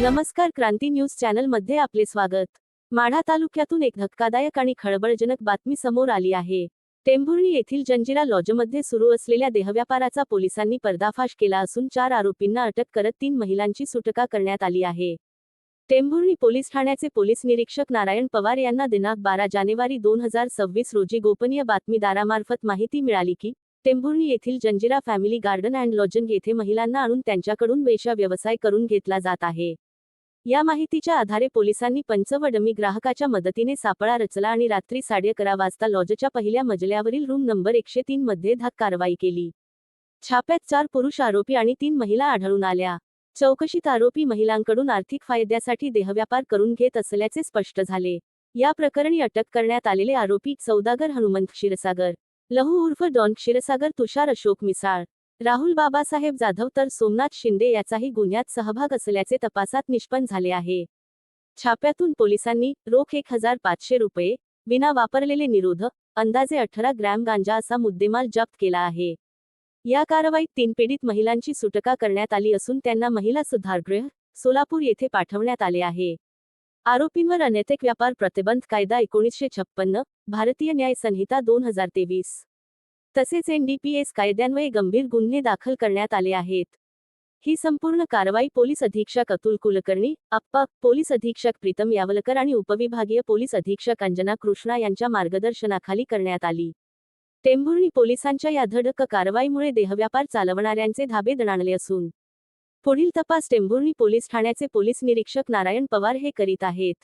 नमस्कार क्रांती न्यूज चॅनलमध्ये आपले स्वागत. माढा तालुक्यातून एक धक्कादायक आणि खळबळजनक बातमी समोर आली आहे. टेंभुर्णी येथील जंजिरा लॉजमध्ये सुरू असलेल्या देहव्यापाराचा पोलिसांनी पर्दाफाश केला असून चार आरोपींना अटक करत तीन महिलांची सुटका करण्यात आली आहे. टेंभुर्णी पोलीस ठाण्याचे पोलीस निरीक्षक नारायण पवार यांना दिनांक बारा जानेवारी दोन हजार सव्वीस रोजी गोपनीय बातमीदारामार्फत माहिती मिळाली की टेंभुर्णी येथील Janjira family garden and lodging येथे महिलांना आणून त्यांच्याकडून वेशा व्यवसाय करून घेतला जात आहे. या माहितीच्या आधारे पोलिसांनी पंचवडमी ग्राहकाच्या मदतीने सापळा रचला आणि रात्री साडे अकरा वाजता लॉजच्या पहिल्या मजल्यावरील रूम नंबर एकशे तीन मध्ये धाक कारवाई केली. छाप्यात चार पुरुष आरोपी आणि तीन महिला आढळून आल्या. चौकशीत आरोपी महिलांकडून आर्थिक फायद्यासाठी देहव्यापार करून घेत असल्याचे स्पष्ट झाले. या प्रकरणी अटक करण्यात आलेले आरोपी सौदागर हनुमंत क्षीरसागर लहू उर्फ डॉन क्षीरसागर तुषार अशोक मिसाळ राहुल बाबासाहेब जाधव तर सोमनाथ शिंदे याचाही गुन्ह्यात सहभाग असल्याचे तपासात निष्पन्न झाले आहे. छाप्यातून पोलिसांनी रोख एक हजार पाचशे रुपये विना वापरलेले निरोधक अंदाजे अठरा ग्रॅम गांजा असा मुद्देमाल जप्त केला आहे. या कारवाईत तीन पीडित महिलांची सुटका करण्यात आली असून त्यांना महिला सुधारगृह सोलापूर येथे पाठवण्यात आले आहे. आरोपींवर अनैतिक व्यापार प्रतिबंध कायदा एकोणीसशे छप्पन्न भारतीय न्याय संहिता दोन हजार तेवीस. तसेच एनडीपीएस कायद्यान्वये गंभीर गुन्हे दाखल करण्यात आले आहेत. ही संपूर्ण कारवाई पोलीस अधीक्षक अतुल कुलकर्णी अप्पा पोलीस अधीक्षक प्रीतम यावलकर आणि उपविभागीय पोलीस अधीक्षक अंजना कृष्णा यांच्या मार्गदर्शनाखाली करण्यात आली. टेंभुर्णी पोलिसांच्या या धडक कारवाईमुळे देहव्यापार चालवणाऱ्यांचे धाबे दणाणले असून पुढील तपास टेंभुर्णी पोलीस ठाण्याचे पोलीस निरीक्षक नारायण पवार हे करीत आहेत.